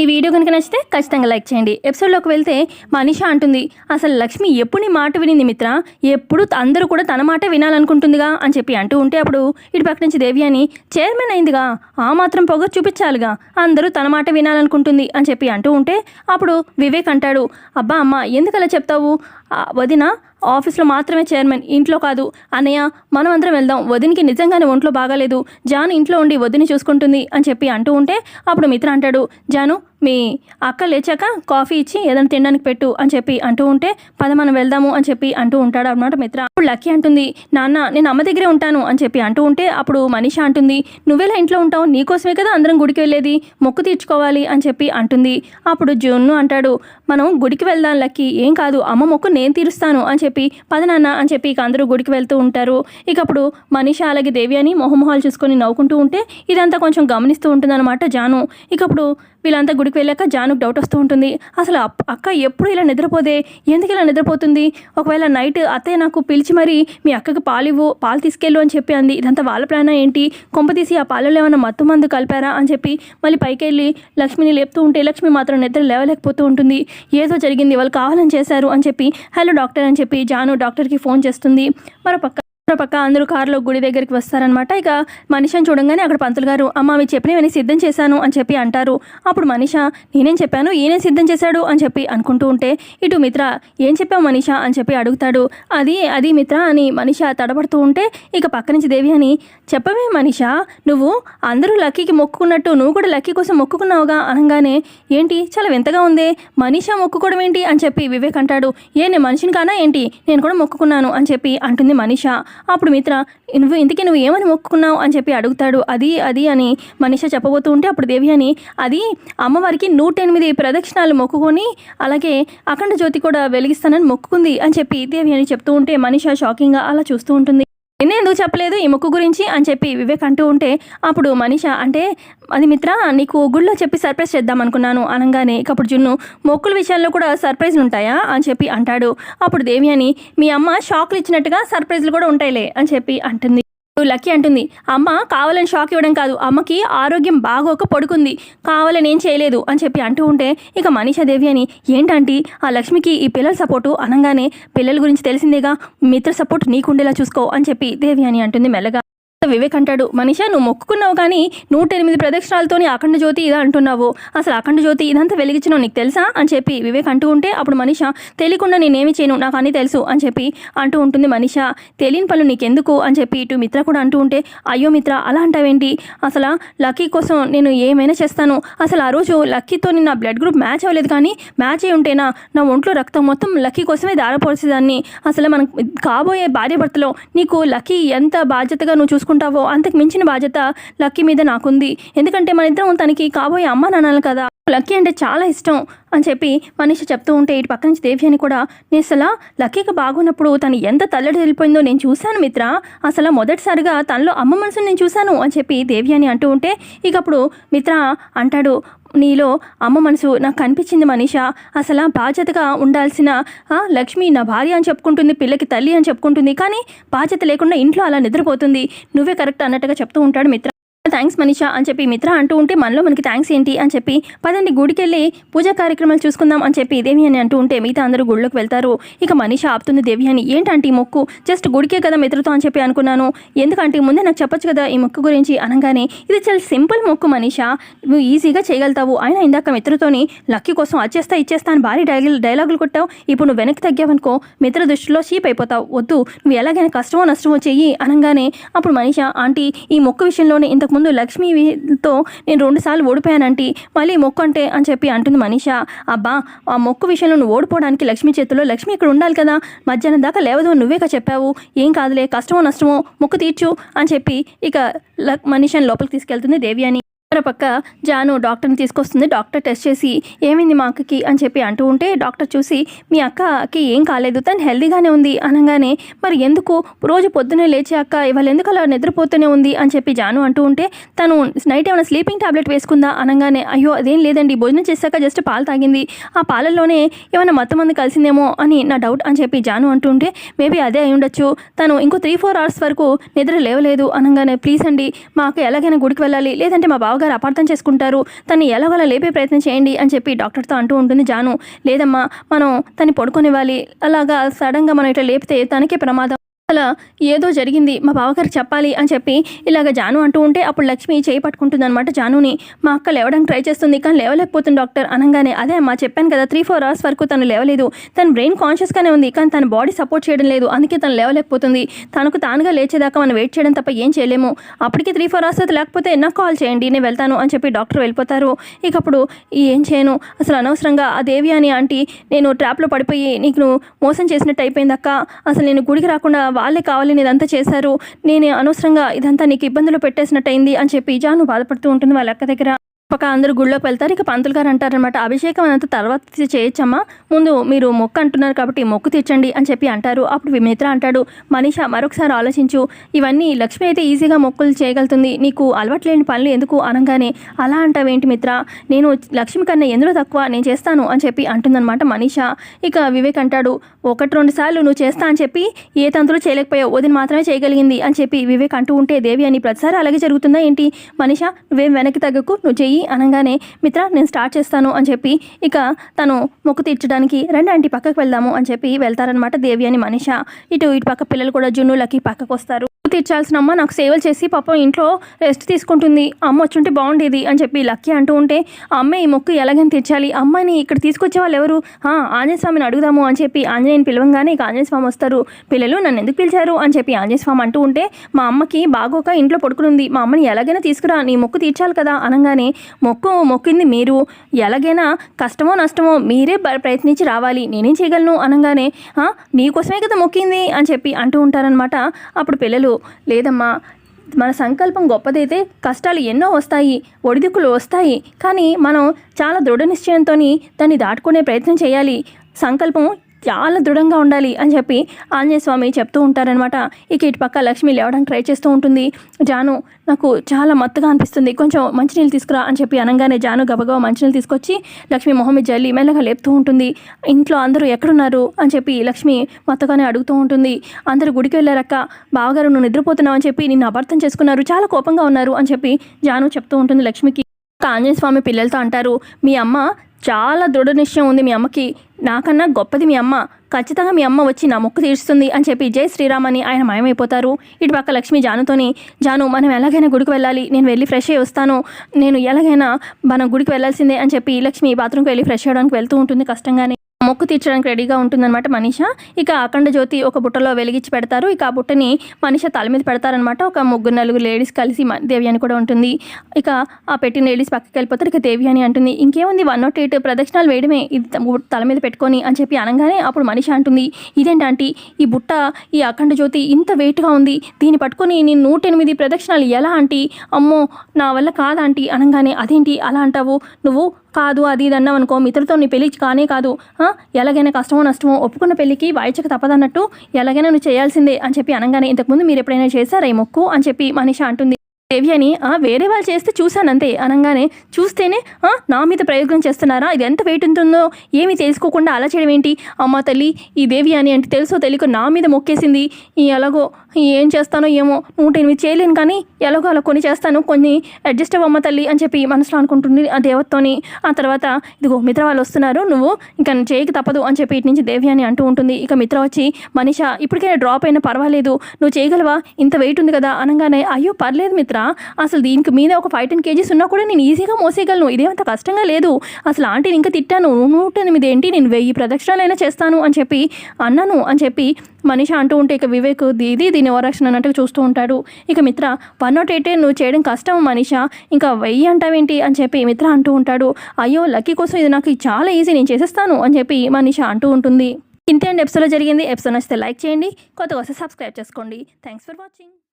ఈ వీడియో కనుక నచ్చితే ఖచ్చితంగా లైక్ చేయండి. ఎపిసోడ్లోకి వెళ్తే మనీషా అంటుంది అసలు లక్ష్మి ఎప్పుడు నీ మాట వినింది మిత్ర? ఎప్పుడు అందరూ కూడా తన మాట వినాలనుకుంటుందిగా? అని చెప్పి అంటూ ఉంటే అప్పుడు ఇటు పక్క నుంచి దేవి అని చైర్మన్ అయిందిగా ఆ మాత్రం పొగ చూపించాలిగా అందరూ తన మాట వినాలనుకుంటుంది అని చెప్పి అంటూ ఉంటే అప్పుడు వివేక్ అంటాడు అబ్బా అమ్మ ఎందుకలా చెప్తావు? ఆ, వదిన ఆఫీస్లో మాత్రమే చైర్మన్ ఇంట్లో కాదు. అన్నయ్య మనం అందరం వెళ్దాం. వదినికి నిజంగానే ఒంట్లో బాగాలేదు. జాను ఇంట్లో ఉండి వదిని చూసుకుంటుంది అని చెప్పి అంటూ ఉంటే అప్పుడు మిత్ర అంటాడు జాను మీ అక్క లేచాక కాఫీ ఇచ్చి ఏదైనా తినడానికి పెట్టు అని చెప్పి అంటూ ఉంటే పద మనం వెళ్దాము అని చెప్పి అంటూ ఉంటాడు అనమాట మిత్ర. అప్పుడు లక్కీ అంటుంది నాన్న నేను అమ్మ దగ్గరే ఉంటాను అని చెప్పి అంటూ ఉంటే అప్పుడు మనిష అంటుంది నువ్వెలా ఇంట్లో ఉంటావు? నీకోసమే కదా అందరం గుడికి వెళ్ళేది? మొక్కు తీర్చుకోవాలి అని చెప్పి అంటుంది. అప్పుడు జూన్ను అంటాడు మనం గుడికి వెళ్దాం లక్కీ ఏం కాదు అమ్మ మొక్కు నేను తీరుస్తాను అని చెప్పి పద నాన్న అని చెప్పి ఇక అందరూ గుడికి వెళ్తూ ఉంటారు. ఇక అప్పుడు మనీషా అలాగే దేవి అని మొహమొహాలు చూసుకొని నవ్వుకుంటూ ఉంటే ఇదంతా కొంచెం గమనిస్తూ ఉంటుందన్నమాట జాను. ఇక అప్పుడు వీళ్ళంతా గుడికి వెళ్ళాక జానుకు డౌట్ వస్తూ ఉంటుంది. అసలు అప్- అక్క ఎప్పుడు ఇలా నిద్రపోదే? ఎందుకు ఇలా నిద్రపోతుంది? ఒకవేళ నైట్ అత్తయ్య నాకు పిలిచి మరి మీ అక్కకి పాలు ఇవ్వు పాలు తీసుకెళ్ళు అని చెప్పి అంది. ఇదంతా వాళ్ళ ప్లానా ఏంటి? కొంప తీసి ఆ పాలలో ఏమైనా మత్తు మందు కలిపారా అని చెప్పి మళ్ళీ పైకి వెళ్ళి లక్ష్మిని లేపుతూ ఉంటే లక్ష్మి మాత్రం నిద్ర లేవలేకపోతూ ఉంటుంది. ఏదో జరిగింది వాళ్ళు కావాలని చేశారు అని చెప్పి హలో డాక్టర్ అని చెప్పి జాను డాక్టర్కి ఫోన్ చేస్తుంది. మరో పక్క పక్క అందరూ కారులో గుడి దగ్గరికి వస్తారనమాట ఇక మనిషని చూడంగానే అక్కడ పంతులు గారు అమ్మ మీ చెప్పినవన్నీ సిద్ధం చేశాను అని చెప్పి అంటారు. అప్పుడు మనిష నేనేం చెప్పాను? ఈయనే సిద్ధం చేశాడు? అని చెప్పి అనుకుంటూ ఉంటే ఇటు మిత్ర ఏం చెప్పావు మనిష? అని చెప్పి అడుగుతాడు. అది అది మిత్ర అని మనిష తడబడుతూ ఉంటే ఇక పక్క నుంచి దేవి అని చెప్పవే మనిష నువ్వు అందరూ లక్కీకి మొక్కుకున్నట్టు నువ్వు కూడా లక్కీ కోసం మొక్కుకున్నావుగా అనగానే ఏంటి? చాలా వింతగా ఉందే మనిష మొక్కుకోవడం ఏంటి? అని చెప్పి వివేక్ అంటాడు. ఏ నేను మనిషిని కానా? ఏంటి? నేను కూడా మొక్కుకున్నాను అని చెప్పి అంటుంది మనిష. అప్పుడు మిత్ర నువ్వు ఇంతకీ నువ్వు ఏమని మొక్కుకున్నావు? అని చెప్పి అడుగుతాడు. అది అది అని మనిష చెప్పబోతూ ఉంటే అప్పుడు దేవి అని అది అమ్మవారికి నూట ఎనిమిది ప్రదక్షిణాలు మొక్కుకొని అలాగే అఖండ జ్యోతి కూడా వెలిగిస్తానని మొక్కుకుంది అని చెప్పి దేవి అని చెప్తూ ఉంటే మనిష షాకింగ్గా అలా చూస్తూ ఉంటుంది. ఎందుకు చెప్పలేదు? ఈ ముక్కు గురించి అని చెప్పి వివేక్ అంటూ ఉంటే అప్పుడు మనిష అంటే అది మిత్ర నీకు గుళ్ళో చెప్పి సర్ప్రైజ్ చేద్దాం అనుకున్నాను అనగానే అప్పుడు జున్ను మొక్కుల విషయాల్లో కూడా సర్ప్రైజ్లు ఉంటాయా? అని చెప్పి అంటాడు. అప్పుడు దేవి అని మీ అమ్మ షాక్లు ఇచ్చినట్టుగా సర్ప్రైజ్లు కూడా ఉంటాయిలే అని చెప్పి అంటుంది. లక్కీ అంటుంది. అమ్మ కావాలని షాక్ ఇవ్వడం కాదు. అమ్మకి ఆరోగ్యం బాగోక పడుకుంది. కావాలని ఏం చేయలేదు అని చెప్పి అంటూ ఉంటే ఇక మనీషా దేవి అని ఏంటంటే ఆ లక్ష్మికి ఈ పిల్లల సపోర్టు అనగానే పిల్లల గురించి తెలిసిందేగా? మిత్ర సపోర్ట్ నీకుండేలా చూసుకో అని చెప్పి దేవి అని అంటుంది మెల్లగా. వివేక్ అంటాడు. మనిషా నువ్వు మొక్కుకున్నావు కానీ నూట ఎనిమిది ప్రదక్షిణాలతోని అఖండ జ్యోతి ఇదా అంటున్నావు. అసలు అఖండ జ్యోతి ఇదంతా వెలిగించినావు నీకు తెలుసా? అని చెప్పి వివేక్ అంటూ ఉంటే అప్పుడు మనిష తెలియకుండా నేనేమి చేయను నాకు అన్నీ తెలుసు అని చెప్పి అంటూ ఉంటుంది మనిష. తెలియని పనులు నీకెందుకు? అని చెప్పి ఇటు మిత్ర కూడా అంటూ ఉంటే అయ్యో మిత్ర అలా అంటావేంటి? అసలు లక్కీ కోసం నేను ఏమైనా చేస్తాను? అసలు ఆ రోజు లక్కీతో నా బ్లడ్ గ్రూప్ మ్యాచ్ అవ్వలేదు కానీ మ్యాచ్ అయి ఉంటేనా? నా ఒంట్లో రక్తం మొత్తం లక్కీ కోసమే దారపోసేదాన్ని అసలు మనం కాబోయే భార్యభర్తలో నీకు లక్కీ ఎంత బాధ్యతగా నువ్వు చూసుకుంటావో? అంతకు మించిన బాధ్యత లక్కీ మీద నాకుంది. ఎందుకంటే మన ఇద్దరం తనకి కాబోయే అమ్మ నాన్నలు కదా. లక్కీ అంటే చాలా ఇష్టం అని చెప్పి మనిషి చెప్తూ ఉంటే ఇటు పక్క నుంచి దేవి అని కూడా నేను అసలు లక్కీగా బాగున్నప్పుడు తను ఎంత తల్లడి వెళ్ళిపోయిందో నేను చూశాను మిత్ర. అసలు మొదటిసారిగా తనలో అమ్మ మనసుని నేను చూశాను అని చెప్పి దేవి అని అంటూ ఉంటే ఇక అప్పుడు మిత్ర అంటాడు నీలో అమ్మ మనసు నాకు కనిపించింది మనీష. అసలు బాధ్యతగా ఉండాల్సిన లక్ష్మి నా భార్య అని చెప్పుకుంటుంది పిల్లకి తల్లి అని చెప్పుకుంటుంది. కానీ బాధ్యత లేకుండా ఇంట్లో అలా నిద్రపోతుంది. నువ్వే కరెక్ట్ అన్నట్టుగా చెప్తూ ఉంటాడు మిత్ర. థ్యాంక్స్ మనీషా అని చెప్పి మిత్ర అంటూ ఉంటే మనలో మనకి థ్యాంక్స్ ఏంటి అని చెప్పి పదండి గుడికి వెళ్ళి పూజా కార్యక్రమాలు చూసుకుందాం అని చెప్పి దేవి అని అంటూ ఉంటే మిగతా అందరూ గుడిలోకి వెళ్తారు. ఇక మనీష ఆపుతుంది దేవి అని ఏంటంటే ఈ మొక్కు? జస్ట్ గుడికే కదా మిత్రతో అని చెప్పి అనుకున్నాను. ఎందుకంటే ముందే నాకు చెప్పొచ్చు కదా ఈ మొక్కు గురించి? అనగానే ఇది చాలా సింపుల్ మొక్కు మనీష. నువ్వు ఈజీగా చేయగలుగుతావు. ఆయన ఇందాక మిత్రతోని లక్కీ కోసం వచ్చేస్తా ఇచ్చేస్తా అని భారీ డైలాగ్ డైలాగులు కొట్టావు. ఇప్పుడు నువ్వు వెనక్కి తగ్గావనుకో మిత్ర దృష్టిలో షీప్ అయిపోతావు. వద్దు. నువ్వు ఎలాగైనా కష్టమో నష్టమో చెయ్యి. అనగానే అప్పుడు మనీష ఆంటీ ఈ మొక్కు విషయంలోనే ఇంత ఇంతకుముందు లక్ష్మితో నేను రెండుసార్లు ఓడిపోయానంటే మళ్ళీ మొక్కు అంటే అని చెప్పి అంటుంది మనీషా. అబ్బా ఆ మొక్కు విషయంలో నువ్వు ఓడిపోవడానికి లక్ష్మి చేతిలో లక్ష్మి ఇక్కడ ఉండాలి కదా. మధ్యాహ్నం దాకా లేవదు అని నువ్వేగా చెప్పావు. ఏం కాదులే కష్టమో నష్టమో మొక్కు తీర్చు అని చెప్పి ఇక లక్ మనీషాని లోపలికి తీసుకెళ్తుంది దేవి అని మరోపక్క జాను డాక్టర్ని తీసుకొస్తుంది. డాక్టర్ టెస్ట్ చేసి ఏమైంది మా అక్కకి అని చెప్పి అంటూ ఉంటే డాక్టర్ చూసి మీ అక్కకి ఏం కాలేదు తను హెల్దీగానే ఉంది అనగానే మరి ఎందుకు? రోజు పొద్దునే లేచి అక్క ఇవాళ ఎందుకు అలా నిద్రపోతూనే ఉంది అని చెప్పి జాను అంటూ ఉంటే తను నైట్ ఏమైనా స్లీపింగ్ టాబ్లెట్ వేసుకుందా అనగానే అయ్యో అదేం లేదండి భోజనం చేశాక జస్ట్ పాలు తాగింది. ఆ పాలల్లోనే ఏమైనా మత్తు మంది కలిసిందేమో అని నా డౌట్ అని చెప్పి జాను అంటూ ఉంటే మేబీ అదే అయి ఉండొచ్చు. తను ఇంకో త్రీ ఫోర్ అవర్స్ వరకు నిద్ర లేవలేదు అనగానే ప్లీజ్ అండి మా అక్క ఎలాగైనా గుడికి వెళ్ళాలి లేదంటే మా బావ బావగారు అపార్థం చేసుకుంటారు. తను ఎలాగోలా లేపే ప్రయత్నం చేయండి అని చెప్పి డాక్టర్తో అంటూ ఉంటుంది జాను. లేదమ్మా మనం తను పడుకొనివ్వాలి. అలాగా సడన్గా మనం ఇట్లా లేపితే తనకే ప్రమాదం. అలా ఏదో జరిగింది మా బావగారికి చెప్పాలి అని చెప్పి ఇలాగ జాను అంటూ ఉంటే అప్పుడు లక్ష్మి చేయి పట్టుకుంటుంది అనమాట జానుని. మా అక్క లేవడానికి ట్రై చేస్తుంది కానీ లేవలేకపోతుంది డాక్టర్ అనగానే అదే అమ్మా చెప్పాను కదా త్రీ ఫోర్ అవర్స్ వరకు తను లేవలేదు. తన బ్రెయిన్ కాన్షియస్గానే ఉంది కానీ తన బాడీ సపోర్ట్ చేయడం లేదు. అందుకే తను లేవలేకపోతుంది. తనకు తానుగా లేచేదాకా మనం వెయిట్ చేయడం తప్ప ఏం చేయలేము. అప్పటికి త్రీ ఫోర్ అవర్స్ లేకపోతే నాకు కాల్ చేయండి నేను వెళ్తాను అని చెప్పి డాక్టర్ వెళ్ళిపోతారు. ఇక అప్పుడు ఏం చేయను? అసలు అనవసరంగా ఆ దేవి అని ఆంటీ నేను ట్రాప్లో పడిపోయి నీకు మోసం చేసినట్టు అయిపోయిందక్క అసలు నేను గుడికి రాకుండా వాళ్ళే కావాలని ఇదంతా చేశారు నేను అనవసరంగా ఇదంతా నీకు ఇబ్బందులు పెట్టేసినట్టయింది అని చెప్పి జాను బాధపడుతూ ఉంటుంది వాళ్ళ అక్క దగ్గర. ఒక అందరు గుళ్ళోకి వెళ్తారు. ఇక పంతులు గారు అంటారనమాట అభిషేకం అంత తర్వాత చేయొచ్చమ్మా. ముందు మీరు మొక్కు అంటున్నారు కాబట్టి మొక్కు తీర్చండి అని చెప్పి అంటారు. అప్పుడు విమిత్ర అంటాడు మనీష మరొకసారి ఆలోచించు. ఇవన్నీ లక్ష్మి అయితే ఈజీగా మొక్కులు చేయగలుగుతుంది. నీకు అలవాటు లేని పనులు ఎందుకు అనగానే అలా అంటావేంటి మిత్ర? నేను లక్ష్మి కన్నా ఎందులో తక్కువ? నేను చేస్తాను అని చెప్పి అంటుందన్నమాట మనీష. ఇక వివేక్ అంటాడు ఒకటి రెండు సార్లు నువ్వు చేస్తా అని చెప్పి ఏ తంతులు చేయలేకపోయావు? వదిన మాత్రమే చేయగలిగింది అని చెప్పి వివేక్ అంటూ ఉంటే దేవి అని ప్రతిసారి అలాగే జరుగుతుందా ఏంటి? మనీష నువ్వేం వెనక్కి తగ్గకు? నువ్వు చెయ్యి. అనగానే మిత్ర నేను స్టార్ట్ చేస్తాను అని చెప్పి ఇక తను మొక్కు తీర్చడానికి రండి ఆంటీ పక్కకు వెళ్దాము అని చెప్పి వెళ్తారనమాట దేవి అని మనిష. ఇటు ఇటు పక్క పిల్లలు కూడా జున్నులకి పక్కకు వస్తారు తీర్చాల్సిన అమ్మ నాకు సేవలు చేసి పాపం ఇంట్లో రెస్ట్ తీసుకుంటుంది. అమ్మ వచ్చుంటే బాగుండేది అని చెప్పి లక్కీ అంటూ ఉంటే అమ్మ ఈ మొక్కు ఎలాగని తీర్చాలి. అమ్మాయిని ఇక్కడ తీసుకొచ్చే వాళ్ళు ఎవరు? "ఆ, ఆంజనేయ స్వామిని అడుగుదాము అని చెప్పి ఆంజనేయని పిలవంగానే ఇక ఆంజనేయ స్వామి వస్తారు. పిల్లలు నన్ను ఎందుకు పిలిచారు? అని చెప్పి ఆంజనేయ స్వామి అంటూ ఉంటే మా అమ్మకి బాగోక ఇంట్లో పడుకునుంది. మా అమ్మని ఎలాగైనా తీసుకురా. నీ మొక్కు తీర్చాలి కదా అనగానే మొక్కు మొక్కింది మీరు. ఎలాగైనా కష్టమో నష్టమో మీరే బ- ప్రయత్నించి రావాలి. నేనేం చేయగలను? అనగానే నీకోసమే కదా మొక్కింది అని చెప్పి అంటూ ఉంటారనమాట అప్పుడు పిల్లలు లేదమ్మా మన సంకల్పం గొప్పదైతే కష్టాలు ఎన్నో వస్తాయి ఒడిదుక్కులు వస్తాయి కానీ మనం చాలా దృఢ నిశ్చయంతో దాన్ని దాటుకునే ప్రయత్నం చేయాలి. సంకల్పం చాలా దృఢంగా ఉండాలి అని చెప్పి ఆంజనేయ స్వామి చెప్తూ ఉంటారనమాట ఇక ఇటు పక్క లక్ష్మి లేవడానికి ట్రై చేస్తూ ఉంటుంది. జాను నాకు చాలా మత్తుగా అనిపిస్తుంది. కొంచెం మంచినీళ్ళు తీసుకురా అని చెప్పి అనగానే జాను గబగబా మంచినీళ్ళు తీసుకొచ్చి లక్ష్మి మొహం జల్లి మెల్లగా లేపుతూ ఉంటుంది. ఇంట్లో అందరూ ఎక్కడున్నారు అని చెప్పి లక్ష్మి మత్తుగానే అడుగుతూ ఉంటుంది. అందరూ గుడికి వెళ్ళారక్క. బావగారు నువ్వు నిద్రపోతున్నావు అని చెప్పి నిన్ను అపార్థం చేసుకున్నారు. చాలా కోపంగా ఉన్నారు అని చెప్పి జాను చెప్తూ ఉంటుంది లక్ష్మికి. ఆంజనేయ స్వామి పిల్లలతో అంటారు మీ అమ్మ చాలా దృఢ నిశ్చయం ఉంది మీ అమ్మకి. నాకన్నా గొప్పది మీ అమ్మ. ఖచ్చితంగా మీ అమ్మ వచ్చి నా మొక్కు తీరుస్తుంది అని చెప్పి జై శ్రీరామ్ అని ఆయన మాయమైపోతారు. ఇటు పక్క లక్ష్మి జానుతోని జాను మనం ఎలాగైనా గుడికి వెళ్ళాలి. నేను వెళ్ళి ఫ్రెష్ అయ్యి వస్తాను. నేను ఎలాగైనా మనం గుడికి వెళ్ళాల్సిందే అని చెప్పి లక్ష్మి బాత్రూమ్కి వెళ్ళి ఫ్రెష్ అవ్వడానికి వెళ్తూ ఉంటుంది కష్టంగానే. మొక్కు తీర్చడానికి రెడీగా ఉంటుందన్నమాట మనిష. ఇక అఖండ జ్యోతి ఒక బుట్టలో వెలిగించి పెడతారు. ఇక ఆ బుట్టని మనిష తల మీద పెడతారనమాట ఒక ముగ్గురు నలుగురు లేడీస్ కలిసి మ- దేవి అని కూడా ఉంటుంది. ఇక ఆ పెట్టిన లేడీస్ పక్కకి వెళ్ళిపోతారు. ఇక దేవి అని అంటుంది. ఇంకేముంది? వన్ నాట్ ఎయిట్ ప్రదక్షిణాలు వేయడమే. ఇది తల మీద పెట్టుకొని అని చెప్పి అనగానే అప్పుడు మనిష అంటుంది. ఇదేంటి ఆంటీ? ఈ బుట్ట ఈ అఖండ జ్యోతి ఇంత వెయిట్గా ఉంది. దీన్ని పట్టుకొని నేను నూట ఎనిమిది ప్రదక్షిణాలు ఎలా ఆంటీ? అమ్మో నా వల్ల కాదంటీ అనగానే అదేంటి? అలా అంటావు? నువ్వు కాదు అది ఇది అన్నావు అనుకో మిత్రులతో నీ పెళ్ళి కానే కాదు. ఎలాగైనా కష్టమో నష్టమో ఒప్పుకున్న పెళ్ళికి వాయిచక తప్పదన్నట్టు ఎలాగైనా నువ్వు చేయాల్సిందే అని చెప్పి అనగానే ఇంతకుముందు మీరు ఎప్పుడైనా చేశారా ఈ మొక్కు అని చెప్పి మనీష అంటుంది. దేవి అని వేరే వాళ్ళు చేస్తే చూశానంతే. అనగానే చూస్తేనే నా మీద ప్రయోగం చేస్తున్నారా? ఇది ఎంత వెయిట్ ఉంటుందో? ఏమీ తెలుసుకోకుండా అలా చేయడం ఏంటి? అమ్మ తల్లి ఈ దేవి అని అంటే తెలుసో తెలియక నా మీద మొక్కేసింది. ఈ ఎలాగో ఏం చేస్తానో ఏమో నూట ఎనిమిది చేయలేను కానీ ఎలాగో అలా కొన్ని చేస్తాను. కొన్ని అడ్జస్ట్ అవ్వమ్మ తల్లి అని చెప్పి మనసులో అనుకుంటుంది ఆ దేవతతోని. ఆ తర్వాత ఇదిగో మిత్ర వాళ్ళు వస్తున్నారు. నువ్వు ఇంకా చేయక తప్పదు అని చెప్పి ఇటు నుంచి దేవి అని అంటూ ఉంటుంది. ఇక మిత్ర వచ్చి మనిష ఇప్పటికైనా డ్రాప్ అయినా పర్వాలేదు. నువ్వు చేయగలవా? ఇంత వెయిట్ ఉంది కదా అనగానే అయ్యో పర్లేదు మిత్ర. అసలు దీనికి మీద ఒక ఫైవ్ టెన్ కేజీస్ ఉన్నా కూడా నేను ఈజీగా మోసేయగలను. ఇదేమంత కష్టంగా లేదు. అసలు ఆంటీని ఇంకా తిట్టాను. నూట ఎనిమిది ఏంటి? నేను వెయ్యి ప్రదక్షిణాలైనా చేస్తాను అని చెప్పి అన్నాను అని చెప్పి మనిషి అంటూ ఉంటే ఇక వివేక్ దీది దీని వరక్షణ అన్నట్టుగా చూస్తూ ఉంటాడు. ఇక మిత్ర వన్ నాట్ ఎయిట్ నువ్వు చేయడం కష్టం మనిష. ఇంకా వెయ్యి అంటావేంటి? అని చెప్పి మిత్ర అంటూ ఉంటాడు. అయ్యో లక్కీ కోసం ఇది నాకు చాలా ఈజీ నేను చేసేస్తాను. అని చెప్పి మనిష అంటూ ఉంటుంది. ఇంతే అండి ఎపిసోడ్లో జరిగింది. ఎపిసోడ్ నచ్చితే లైక్ చేయండి. కొత్తగా వస్తే సబ్స్క్రైబ్ చేసుకోండి. Thanks for watching